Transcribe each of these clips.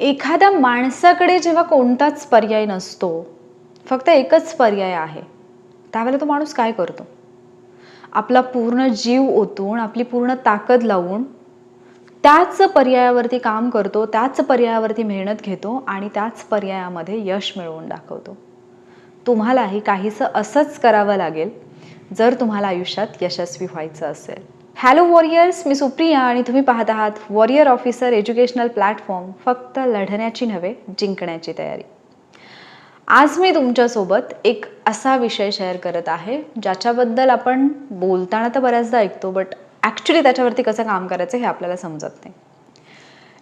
एखाद्या माणसाकडे जेव्हा कोणताच पर्याय नसतो फक्त एकच पर्याय आहे त्यावेळेला तो माणूस काय करतो? आपला पूर्ण जीव ओतून आपली पूर्ण ताकद लावून त्याच पर्यायावरती काम करतो त्याच पर्यायावरती मेहनत घेतो आणि त्याच पर्यायामध्ये यश मिळवून दाखवतो. तुम्हालाही काहीसं असंच करावं लागेल जर तुम्हाला आयुष्यात यशस्वी व्हायचं असेल. हॅलो वॉरियर्स मी सुप्रिया आणि तुम्ही पाहत आहात वॉरियर ऑफिसर एज्युकेशनल प्लॅटफॉर्म फक्त लढण्याची नव्हे जिंकण्याची तयारी. आज मी तुमच्यासोबत एक असा विषय शेअर करत आहे ज्याच्याबद्दल आपण बोलताना तर बऱ्याचदा ऐकतो बट ॲक्च्युली त्याच्यावरती कसं काम करायचं हे आपल्याला समजत नाही.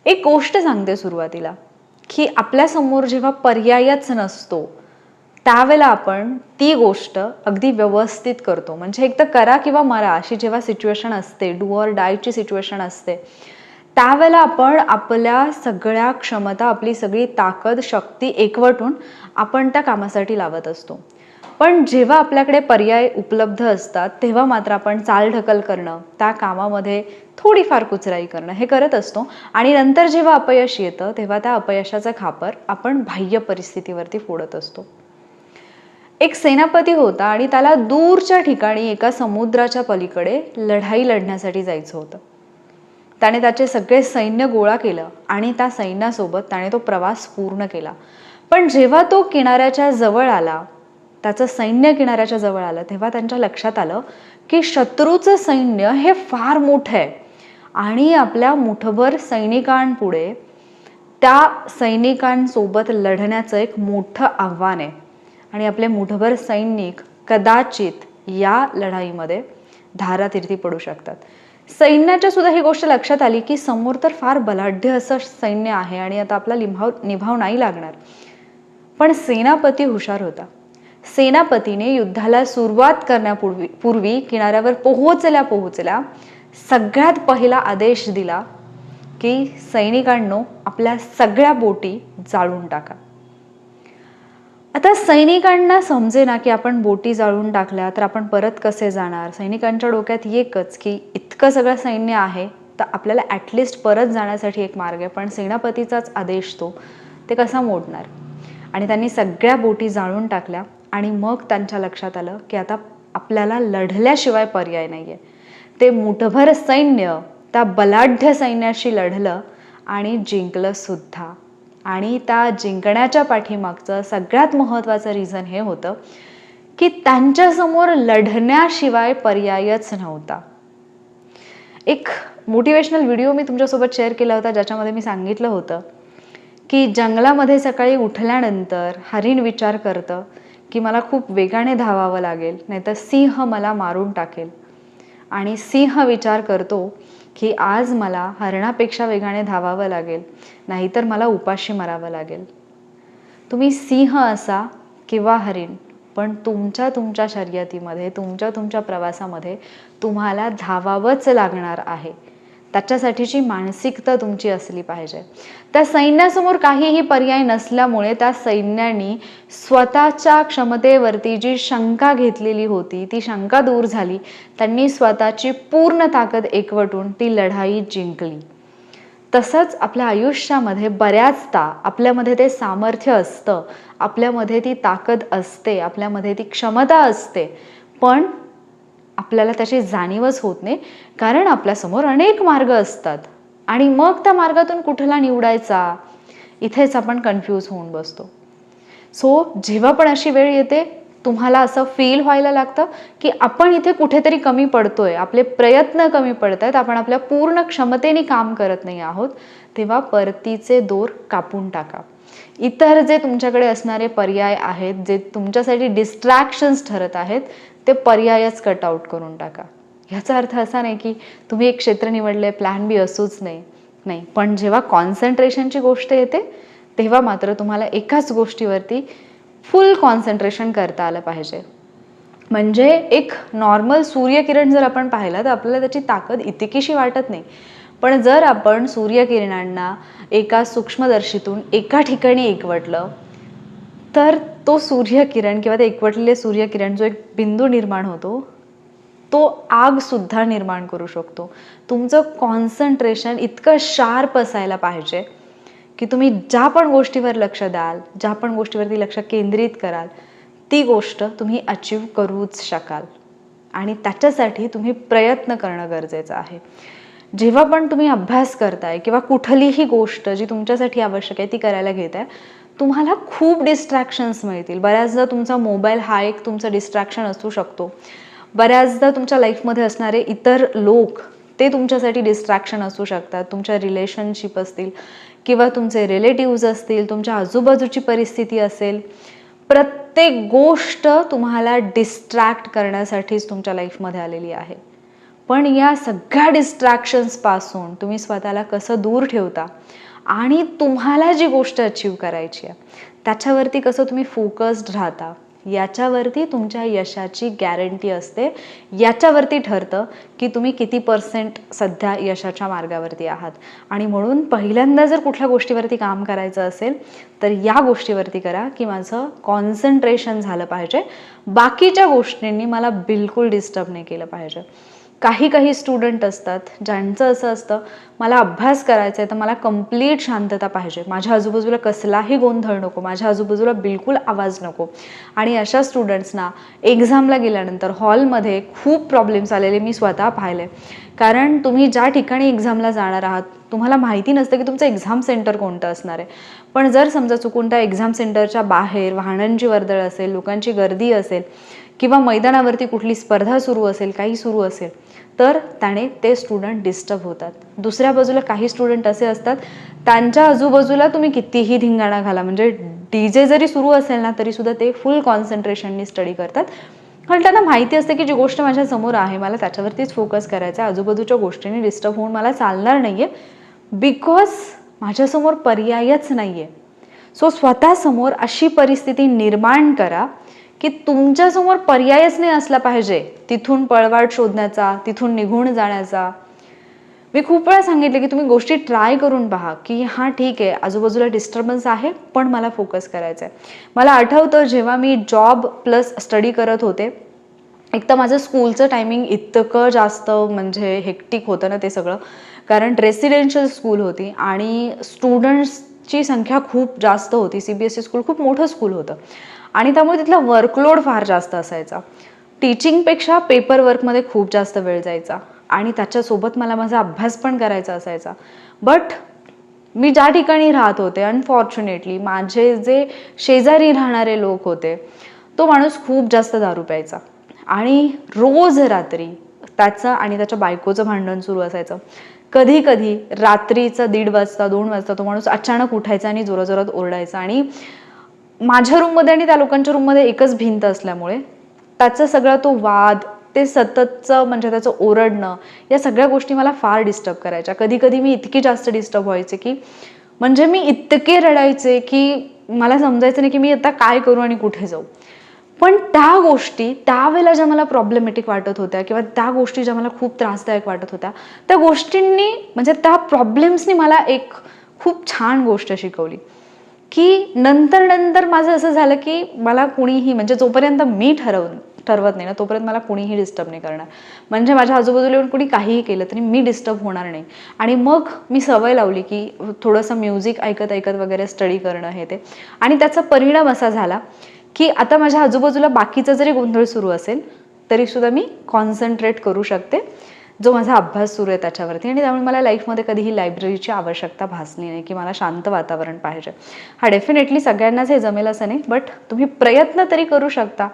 एक गोष्ट सांगते सुरुवातीला की आपल्यासमोर जेव्हा पर्यायच नसतो त्यावेळेला आपण ती गोष्ट अगदी व्यवस्थित करतो. म्हणजे एक तर करा किंवा मरा अशी जेव्हा सिच्युएशन असते डू ऑर डायची सिच्युएशन असते त्यावेळेला आपण आपल्या सगळ्या क्षमता आपली सगळी ताकद शक्ती एकवटून आपण त्या कामासाठी लावत असतो. पण जेव्हा आपल्याकडे पर्याय उपलब्ध असतात तेव्हा मात्र आपण चालढकल करणं त्या कामामध्ये थोडीफार कुचराई करणं हे करत असतो. आणि नंतर जेव्हा अपयश येतं तेव्हा त्या अपयशाचं खापर आपण बाह्य परिस्थितीवरती फोडत असतो. एक सेनापती होता आणि त्याला दूरच्या ठिकाणी एका समुद्राच्या पलीकडे लढाई लढण्यासाठी जायचं होतं. त्याने त्याचे सगळे सैन्य गोळा केलं आणि त्या सैन्यासोबत त्याने तो प्रवास पूर्ण केला. पण जेव्हा तो किनाऱ्याच्या जवळ आला त्याचं सैन्य किनाऱ्याच्या जवळ आलं तेव्हा त्यांच्या लक्षात आलं की शत्रूचं सैन्य हे फार मोठं आहे. आणि आपल्या मुठभर सैनिकांपुढे त्या सैनिकांसोबत लढण्याचं एक मोठं आव्हान आहे. आणि आपले मुठभर सैनिक कदाचित या लढाईमध्ये धारातीर्थी पडू शकतात. सैन्याच्या सुद्धा ही गोष्ट लक्षात आली की समोर तर फार बलाढ्य असं सैन्य आहे आणि आता आपला लिभाव निभाव नाही लागणार. पण सेनापती हुशार होता. सेनापतीने युद्धाला सुरुवात करण्यापूर्वी पूर्वी किनाऱ्यावर पोहोचल्या पोहोचल्या सगळ्यात पहिला आदेश दिला की सैनिकांनो आपल्या सगळ्या बोटी जाळून टाका. आता सैनिकांना समजे ना की आपण बोटी जाळून टाकल्या तर आपण परत कसे जाणार? सैनिकांच्या डोक्यात एकच की इतकं सगळं सैन्य आहे तर आपल्याला ॲटलिस्ट परत जाण्यासाठी एक मार्ग आहे. पण सेनापतीचाच आदेश तो ते कसा मोडणार? आणि त्यांनी सगळ्या बोटी जाळून टाकल्या आणि मग त्यांच्या लक्षात आलं की आता आपल्याला लढल्याशिवाय पर्याय नाही आहे ते मुठभर सैन्य त्या बलाढ्य सैन्याशी लढलं आणि जिंकलं सुद्धा. आणि त्या जिंकण्याच्या पाठीमागचं सगळ्यात महत्त्वाचं रिझन हे होतं की त्यांच्यासमोर लढण्याशिवाय पर्यायच नव्हता. एक मोटिवेशनल व्हिडिओ मी तुमच्यासोबत शेअर केला होता ज्याच्यामध्ये मी सांगितलं होतं की जंगलामध्ये सकाळी उठल्यानंतर हरिण विचार करतं की मला खूप वेगाने धावावं लागेल नाहीतर सिंह मला मारून टाकेल. आणि सिंह विचार करतो की आज मला हरणापेक्षा वेगाने धावावं लागेल नाहीतर मला उपाशी मरावं लागेल. तुम्ही सिंह असा किंवा हरिण पण तुमच्या तुमच्या शर्यतीमध्ये तुमच्या तुमच्या प्रवासामध्ये तुम्हाला धावावंच लागणार आहे. त्याच्यासाठीची मानसिकता तुमची असली पाहिजे. त्या सैन्यासमोर काहीही पर्याय नसल्यामुळे त्या सैन्यानी स्वतःच्या क्षमतेवरती जी शंका घेतलेली होती ती शंका दूर झाली. त्यांनी स्वतःची पूर्ण ताकद एकवटून ती लढाई जिंकली. तसंच आपल्या आयुष्यामध्ये बऱ्याचदा आपल्यामध्ये ते सामर्थ्य असतं आपल्यामध्ये ती ताकद असते आपल्यामध्ये ती क्षमता असते. पण आपल्याला त्याची जाणीवच होत नाही. कारण आपल्यासमोर अनेक मार्ग असतात. आणि मग त्या मार्गातून कुठला निवडायचा? इथेच आपण कन्फ्यूज होऊन बसतो. सो जेव्हा पण अशी वेळ येते तुम्हाला असं फील व्हायला लागतं की आपण इथे कुठेतरी कमी पडतोय. आपले प्रयत्न कमी पडत आहेत आपण आपल्या पूर्ण क्षमतेने काम करत नाही आहोत. तेव्हा परतीचे दोर कापून टाका. इतर जे तुमच्याकडे असणारे पर्याय आहेत जे तुमच्यासाठी डिस्ट्रॅक्शन्स ठरत आहेत ते पर्यायच कट आउट करून टाका. ह्याचा अर्थ असा नाही की तुम्ही एक क्षेत्र निवडले प्लॅन बी असूच नाही. नाही. पण जेव्हा कॉन्सन्ट्रेशनची गोष्ट येते तेव्हा मात्र तुम्हाला एकाच गोष्टीवरती फुल कॉन्सन्ट्रेशन करता आलं पाहिजे. म्हणजे एक नॉर्मल सूर्यकिरण जर आपण पाहिलं तर आपल्याला त्याची ताकद इतकीशी वाटत नाही. पण जर आपण सूर्यकिरणांना एका सूक्ष्मदर्शीतून एका ठिकाणी एकवटलं तर तो सूर्यकिरण किंवा ते एकवटलेले सूर्यकिरण जो एक बिंदू निर्माण होतो तो आगसुद्धा निर्माण करू शकतो. तुमचं कॉन्सन्ट्रेशन इतकं शार्प असायला पाहिजे की तुम्ही ज्या पण गोष्टीवर लक्ष द्याल ज्या पण गोष्टीवरती लक्ष केंद्रित कराल ती गोष्ट तुम्ही अचीव करूच शकाल. आणि त्याच्यासाठी तुम्ही प्रयत्न करणं गरजेचं आहे. जेव्हा पण तुम्ही अभ्यास करताय किंवा कुठलीही गोष्ट जी तुमच्यासाठी आवश्यक आहे ती करायला घेत आहे तुम्हाला खूप डिस्ट्रॅक्शन्स मिळतील. बऱ्याचदा तुमचा मोबाईल हा एक तुमचं डिस्ट्रॅक्शन असू शकतो. बऱ्याचदा तुमच्या लाईफमध्ये असणारे इतर लोक ते तुमच्यासाठी डिस्ट्रॅक्शन असू शकतात. तुमच्या रिलेशनशिप असतील. किंवा तुमचे रिलेटिव्ज असतील तुमच्या आजूबाजूची परिस्थिती असेल प्रत्येक गोष्ट तुम्हाला डिस्ट्रॅक्ट करण्यासाठीच तुमच्या लाईफमध्ये आलेली आहे. पण या सगळ्या डिस्ट्रॅक्शन्सपासून तुम्ही स्वतःला कसं दूर ठेवता आणि तुम्हाला जी गोष्ट अचीव करायची आहे त्याच्यावरती कसं तुम्ही फोकस्ड राहता याच्यावरती तुमच्या यशाची गॅरंटी असते. याच्यावरती ठरतं की तुम्ही किती पर्सेंट सध्या यशाच्या मार्गावरती आहात. आणि म्हणून पहिल्यांदा जर कुठल्या गोष्टीवरती काम करायचं असेल तर या गोष्टीवरती करा की माझं कॉन्सन्ट्रेशन झालं पाहिजे. बाकीच्या गोष्टींनी मला बिलकुल डिस्टर्ब नाही केलं पाहिजे. काही काही स्टुडंट असतात ज्यांचं असं असतं मला अभ्यास करायचा आहे तर मला कंप्लीट शांतता पाहिजे. माझ्या आजूबाजूला कसलाही गोंधळ नको माझ्या आजूबाजूला बिलकुल आवाज नको. आणि अशा स्टुडंट्सना एक्झामला गेल्यानंतर हॉलमध्ये खूप प्रॉब्लेम्स आलेले मी स्वतः पाहिले कारण तुम्ही ज्या ठिकाणी एक्झामला जाणार आहात तुम्हाला माहिती नसतं की तुमचं एक्झाम सेंटर कोणतं असणार आहे. पण जर समजा चुकून त्या एक्झाम सेंटरच्या बाहेर वाहनांची वर्दळ असेल लोकांची गर्दी असेल किंवा मैदानावरती कुठली स्पर्धा सुरू असेल काही सुरू असेल तर त्याने ते स्टुडंट डिस्टर्ब होतात. दुसऱ्या बाजूला काही स्टुडंट असे असतात त्यांच्या आजूबाजूला तुम्ही कितीही धिंगाणा घाला म्हणजे डी जे जरी सुरू असेल ना तरीसुद्धा ते फुल कॉन्सन्ट्रेशननी स्टडी करतात. कारण त्यांना माहिती असते की जी गोष्ट माझ्यासमोर आहे मला त्याच्यावरतीच फोकस करायचा आहे आजूबाजूच्या गोष्टींनी डिस्टर्ब होऊन मला चालणार नाही आहे बिकॉज माझ्यासमोर पर्यायच नाही आहे सो स्वतःसमोर अशी परिस्थिती निर्माण करा की तुमच्यासमोर पर्यायच नाही असला पाहिजे. तिथून पळवाट शोधण्याचा तिथून निघून जाण्याचा मी खूप वेळा सांगितले की तुम्ही गोष्टी ट्राय करून पहा की हां ठीक आहे आजूबाजूला डिस्टर्बन्स आहे पण मला फोकस करायचं आहे मला आठवतं जेव्हा मी जॉब प्लस स्टडी करत होते एक तर माझं स्कूलचं टायमिंग इतकं जास्त म्हणजे हेक्टिक होतं ना ते सगळं कारण रेसिडेन्शियल स्कूल होती आणि स्टुडंट्सची संख्या खूप जास्त होती. C B S E school खूप मोठं स्कूल होतं. आणि त्यामुळे तिथला वर्कलोड फार जास्त असायचा. टीचिंगपेक्षा पेपर वर्कमध्ये खूप जास्त वेळ जायचा. आणि त्याच्यासोबत मला माझा अभ्यास पण करायचा असायचा. बट मी ज्या ठिकाणी राहत होते अनफॉर्च्युनेटली माझे जे शेजारी राहणारे लोक होते तो माणूस खूप जास्त दारू प्यायचा. आणि रोज रात्री त्याचं आणि त्याच्या बायकोचं भांडण सुरू असायचं. कधी कधी रात्रीचा दीड वाजता दोन वाजता तो माणूस अचानक उठायचा आणि जोराजोरात ओरडायचा. आणि माझ्या रूममध्ये आणि त्या लोकांच्या रूममध्ये एकच भिंत असल्यामुळे त्याचा सगळा तो वाद ते सततचं म्हणजे त्याचं ओरडणं या सगळ्या गोष्टी मला फार डिस्टर्ब करायच्या. कधी कधी मी इतकी जास्त डिस्टर्ब व्हायचे की म्हणजे मी इतके रडायचे की मला समजायचं नाही की मी आता काय करू आणि कुठे जाऊ. पण त्या गोष्टी त्यावेळेला ज्या मला प्रॉब्लेमॅटिक वाटत होत्या किंवा त्या गोष्टी ज्या मला खूप त्रासदायक वाटत होत्या त्या गोष्टींनी म्हणजे त्या प्रॉब्लेम्सनी मला एक खूप छान गोष्ट शिकवली. की नंतर नंतर माझं असं झालं की मला कुणीही म्हणजे जोपर्यंत मी ठरवून ठरवत नाही ना तोपर्यंत मला कुणीही डिस्टर्ब नाही करणार. म्हणजे माझ्या आजूबाजूला येऊन कुणी काहीही केलं तरी मी डिस्टर्ब होणार नाही. आणि मग मी सवय लावली की थोडंसं म्युझिक ऐकत ऐकत वगैरे स्टडी करणं हे ते. आणि त्याचा परिणाम असा झाला की आता माझ्या आजूबाजूला बाकीचा जरी गोंधळ सुरू असेल तरीसुद्धा मी कॉन्सन्ट्रेट करू शकते. जो माझा अभ्यास सुरू आहे त्याच्यावरती. आणि त्यामुळे मला लाईफमध्ये कधीही लायब्ररीची आवश्यकता भासली नाही की मला शांत वातावरण पाहिजे. हा डेफिनेटली सगळ्यांनाच हे जमेल असं नाही बट तुम्ही प्रयत्न तरी करू शकता.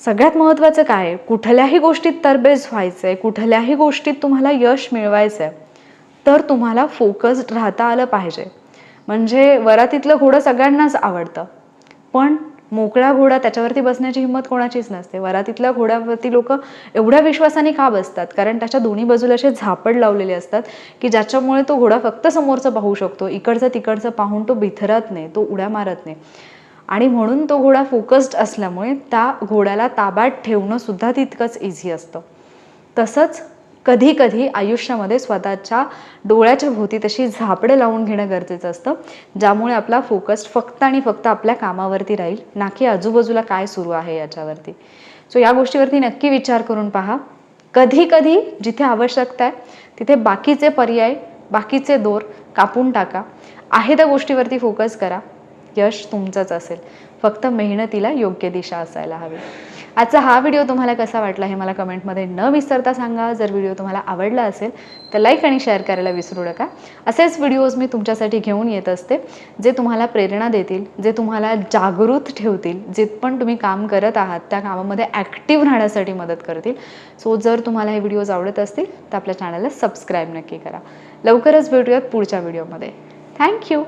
सगळ्यात महत्त्वाचं काय? आहे कुठल्याही गोष्टीत तरबेज व्हायचं आहे कुठल्याही गोष्टीत तुम्हाला यश मिळवायचं आहे तर तुम्हाला फोकस्ड राहता आलं पाहिजे. म्हणजे वरातीतलं घोडं सगळ्यांनाच आवडतं. पण मोकळा घोडा त्याच्यावरती बसण्याची हिंमत कोणाचीच नसते. वरातीतल्या घोड्यावरती लोक एवढ्या विश्वासाने का बसतात? कारण त्याच्या दोन्ही बाजूला असे झापड लावलेले असतात की ज्याच्यामुळे तो घोडा फक्त समोरचं पाहू शकतो. इकडचं तिकडचं पाहून तो बिथरत नाही तो उड्या मारत नाही. आणि म्हणून तो घोडा फोकस्ड असल्यामुळे त्या घोड्याला ताब्यात ठेवणं सुद्धा तितकंच इझी असतं. तसंच कधी कधी आयुष्यामध्ये स्वतःच्या डोळ्याच्या भोवती तशी झापडं लावून घेणं गरजेचं असतं ज्यामुळे आपला फोकस फक्त आणि फक्त आपल्या कामावरती राहील ना की आजूबाजूला काय सुरू आहे याच्यावरती. सो या गोष्टीवरती नक्की विचार करून पहा. कधी कधी जिथे आवश्यकता आहे तिथे बाकीचे पर्याय बाकीचे दोर कापून टाका. आहे त्या गोष्टीवरती फोकस करा. यश तुमचंच असेल. फक्त मेहनतीला योग्य दिशा असायला हवी. आजचा हा व्हिडिओ तुम्हाला कसा वाटला हे मला कमेंटमध्ये न विसरता सांगा. जर व्हिडिओ तुम्हाला आवडला असेल तर लाईक आणि शेअर करायला विसरू नका. असेच व्हिडिओज मी तुमच्यासाठी घेऊन येत असते जे तुम्हाला प्रेरणा देतील जे तुम्हाला जागृत ठेवतील जे पण तुम्ही काम करत आहात त्या कामामध्ये ॲक्टिव्ह राहण्यासाठी मदत करतील. सो जर तुम्हाला हे व्हिडिओज आवडत असतील तर आपल्या चॅनलला सबस्क्राईब नक्की करा. लवकरच भेटूयात पुढच्या व्हिडिओमध्ये थँक्यू